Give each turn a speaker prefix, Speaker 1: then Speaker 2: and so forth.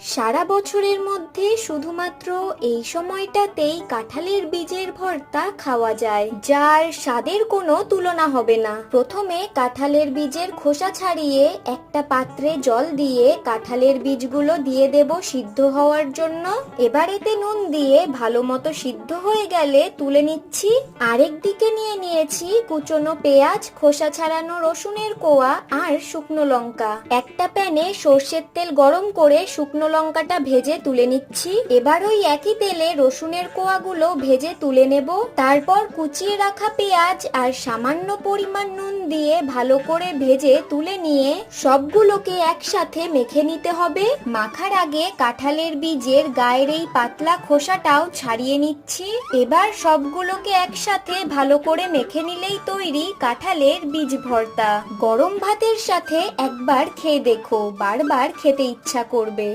Speaker 1: সারা বছরের মধ্যে শুধুমাত্র এই সময়টাতেই কাঁঠালের বীজের ভর্তা খাওয়া যায়, যার স্বাদের কোনো তুলনা হবে না। প্রথমে কাঁঠালের বীজের খোসা ছাড়িয়ে একটা পাত্রে জল দিয়ে কাঁঠালের বীজগুলো দিয়ে দেব সিদ্ধ হওয়ার জন্য। এবার এতে নুন দিয়ে ভালো মতো সিদ্ধ হয়ে গেলে তুলে নিচ্ছি। আরেক দিকে নিয়ে নিয়েছি কুচনো পেঁয়াজ, খোসা ছাড়ানো রসুনের কোয়া আর শুকনো লঙ্কা। একটা প্যানে সর্ষের তেল গরম করে শুকনো লঙ্কাটা ভেজে তুলে নিচ্ছি। এবার ওই একই তেলে রসুনের কোয়াগুলো ভেজে তুলে নেব। তারপর কুচিয়ে রাখা পেঁয়াজ আর সামান্য পরিমাণ নুন দিয়ে ভালো করে ভেজে তুলে নিয়ে সবগুলোকে একসাথে মেখে নিতে হবে। মাখার আগে কাঁঠালের বীজের গায়ের এই পাতলা খোসাটাও ছাড়িয়ে নিচ্ছি। এবার সবগুলোকে একসাথে ভালো করে মেখে নিলেই তৈরি কাঁঠালের বীজ ভর্তা। গরম ভাতের সাথে একবার খেয়ে দেখো, বারবার খেতে ইচ্ছা করবে।